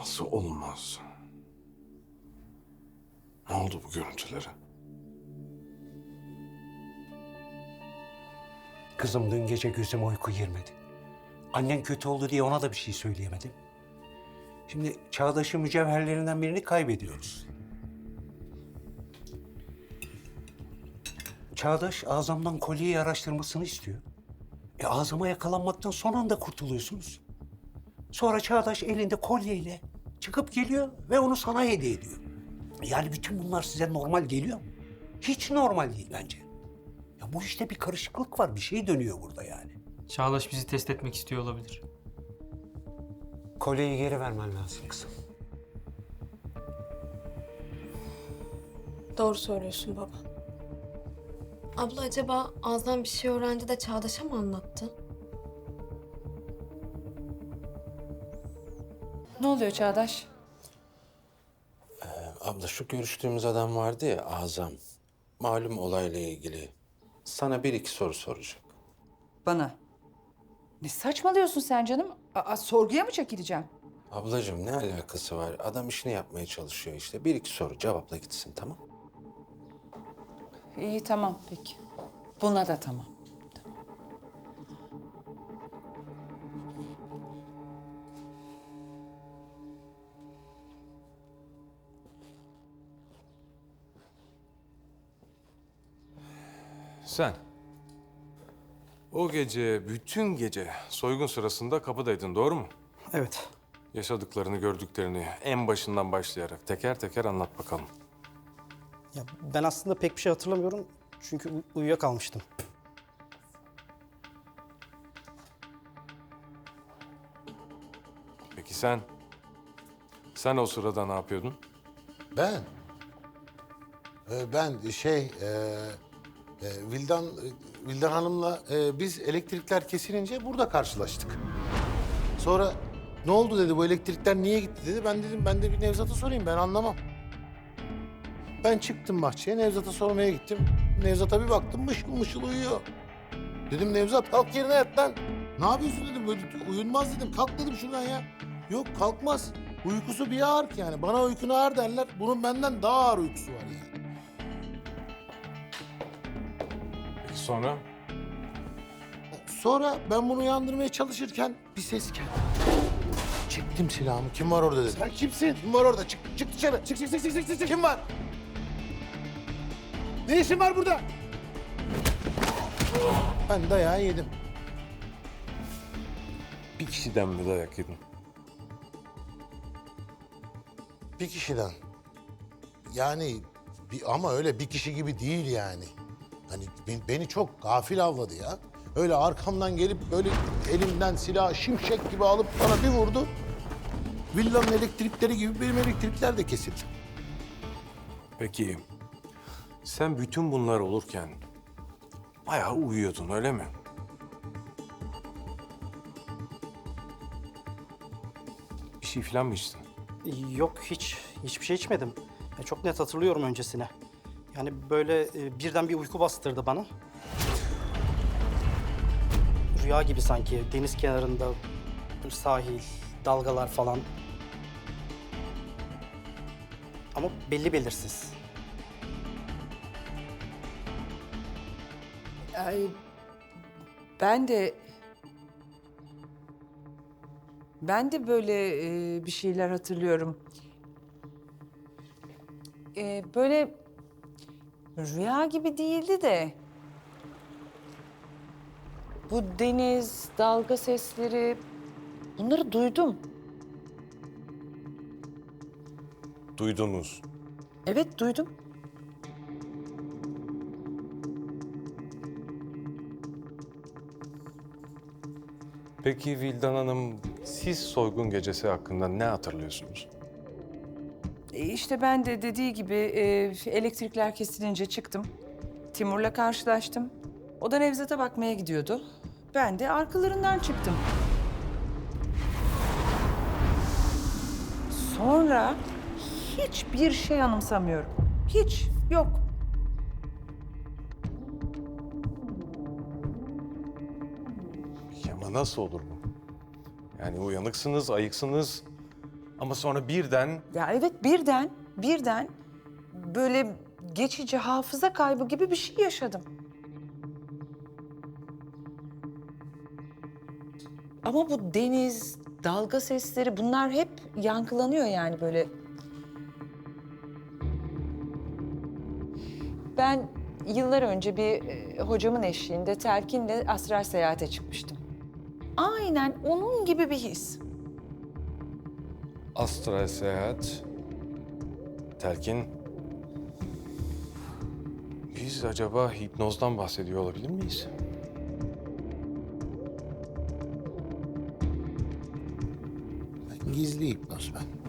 olmazsa olmaz. Ne oldu bu görüntülere? Kızım dün gece gözüme uyku girmedi. Annen kötü oldu diye ona da bir şey söyleyemedim. Şimdi Çağdaş'ın mücevherlerinden birini kaybediyoruz. Çağdaş Azam'dan kolyeyi araştırmasını istiyor. E Azam'a yakalanmaktan son anda kurtuluyorsunuz. Sonra Çağdaş elinde kolyeyle çıkıp geliyor ve onu sana hediye ediyor. Yani bütün bunlar size normal geliyor mu? Hiç normal değil bence. Ya bu işte bir karışıklık var. Bir şey dönüyor burada yani. Çağdaş bizi test etmek istiyor olabilir. Kolyeyi geri vermen lazım kızım. Doğru söylüyorsun baba. Abla acaba Azam bir şey öğrendi de Çağdaş'a mı anlattı? Ne oluyor Çağdaş? Abla şu görüştüğümüz adam vardı ya Azam. Malum olayla ilgili. Sana bir iki soru soracak. Bana. Ne saçmalıyorsun sen canım? Aa, sorguya mı çekileceğim? Ablacığım ne alakası var? Adam işini yapmaya çalışıyor işte. Bir iki soru cevapla gitsin tamam? İyi tamam peki. Buna da tamam. Sen. O gece, bütün gece soygun sırasında kapıdaydın, doğru mu? Evet. Yaşadıklarını, gördüklerini en başından başlayarak teker teker anlat bakalım. Ya ben aslında pek bir şey hatırlamıyorum. Çünkü uy- uyuyakalmıştım. Peki sen? Sen o sırada ne yapıyordun? Ben? Ee, ben şey, e, e, Vildan, Vildan Hanım'la e, biz elektrikler kesilince burada karşılaştık. Sonra ne oldu dedi, bu elektrikler niye gitti dedi. Ben dedim, ben de bir Nevzat'a sorayım, ben anlamam. Ben çıktım bahçeye, Nevzat'a sormaya gittim. Nevzat'a bir baktım, mışıl mışıl uyuyor. Dedim Nevzat kalk yerine yat lan. Ne yapıyorsun dedim, böyle uyunmaz dedim. Kalk dedim şuradan ya. Yok kalkmaz. Uykusu bir ağır ki yani. Bana uykun ağır derler. Bunun benden daha ağır uykusu var yani. Sonra? Sonra ben bunu uyandırmaya çalışırken bir ses geldi. Çektim silahımı. Kim var orada dedim. Sen kimsin? Kim var orada? Çık, çık dışarı. Çık, çık, çık, çık, çık, çık. Kim var? Ne işin var burada? Ben dayağı yedim. Bir kişiden mi dayak yedin? Bir kişiden. Yani bir, ama öyle bir kişi gibi değil yani. Hani be- beni çok gafil avladı ya. Öyle arkamdan gelip böyle elimden silahı şimşek gibi alıp bana bir vurdu. Villanın elektrikleri gibi benim elektrikler de kesildi. Peki sen bütün bunlar olurken bayağı uyuyordun öyle mi? Bir şey falan mı içtin? Yok hiç, hiçbir şey içmedim. Ya çok net hatırlıyorum öncesine. Yani böyle e, birden bir uyku bastırdı bana. Rüya gibi sanki. Deniz kenarında sahil, dalgalar falan. Ama belli belirsiz. Ay, ben de... Ben de böyle e, bir şeyler hatırlıyorum. E, böyle rüya gibi değildi de... Bu deniz, dalga sesleri... Bunları duydum. Duydunuz. Evet duydum. Peki Vildan Hanım siz soygun gecesi hakkında ne hatırlıyorsunuz? E, İşte ben de dediği gibi e, elektrikler kesilince çıktım. Timur'la karşılaştım. O da Nevzat'a bakmaya gidiyordu. Ben de arkalarından çıktım. Sonra hiçbir şey anımsamıyorum. Hiç, yok. Ama nasıl olur bu? Yani uyanıksınız, ayıksınız Ama sonra birden Ya evet birden, birden böyle geçici hafıza kaybı gibi bir şey yaşadım. Ama bu deniz, dalga sesleri bunlar hep yankılanıyor yani böyle. Ben yıllar önce bir e, hocamın eşliğinde telkinle astral seyahate çıkmıştım. Aynen onun gibi bir his. Astral seyahat, telkin. Biz acaba hipnozdan bahsediyor olabilir miyiz? Gizli hipnoz ben.